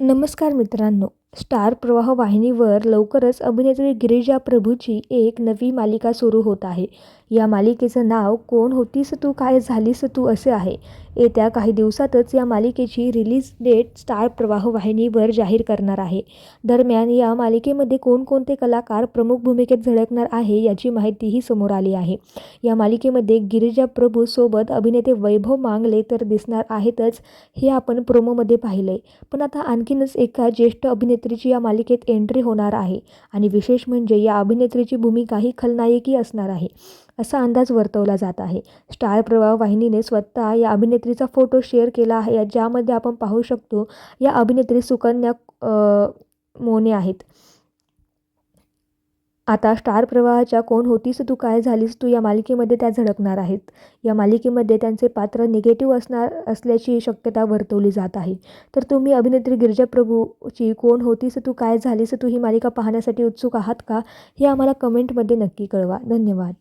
नमस्कार मित्रांनो. स्टार प्रवाह वाहिनीवर लवकरच अभिनेत्री गिरिजा प्रभूची एक नवी मालिका सुरू होत आहे. या मालिकेचं नाव कोण होतीस तू? काय झालीस तू? असे आहे. येत्या काही दिवसातच या मालिकेची रिलीज डेट स्टार प्रवाह वाहिनीवर जाहीर करणार आहे. दरम्यान या मालिकेमध्ये कोणकोणते कलाकार प्रमुख भूमिकेत झळकणार आहे याची माहितीही समोर आली आहे. या मालिकेमध्ये गिरिजा प्रभूसोबत अभिनेते वैभव मांगले तर दिसणार आहेतच हे आपण प्रोमोमध्ये पाहिलं आहे पण आता आणखीनच एका ज्येष्ठ अभिनेत्रीची या मालिकेत एंट्री होणार आहे आणि विशेष म्हणजे या अभिनेत्रीची भूमिका ही खलनायकी असणार आहे असा अंदाज वर्तवला जात आहे. स्टार प्रवाह वाहिनीने स्वतः या अभिनेत्री अभिनेत्रीचा फोटो शेअर केला आहे. या- ज्यामध्ये आपण पाहू शकतो या अभिनेत्री सुकन्या मोने आहेत. आता स्टार प्रवाहाच्या कोण होतीस तू काय झालीस तू या मालिकेमध्ये त्या झळकणार आहेत. या मालिकेमध्ये त्यांचे पात्र निगेटिव्ह असणार असल्याची शक्यता वर्तवली जात आहे. तर तुम्ही अभिनेत्री गिरिजा प्रभूची कोण होतीस तू काय झालीस तू ही मालिका पाहण्यासाठी उत्सुक आहात का हे आम्हाला कमेंटमध्ये नक्की कळवा. धन्यवाद.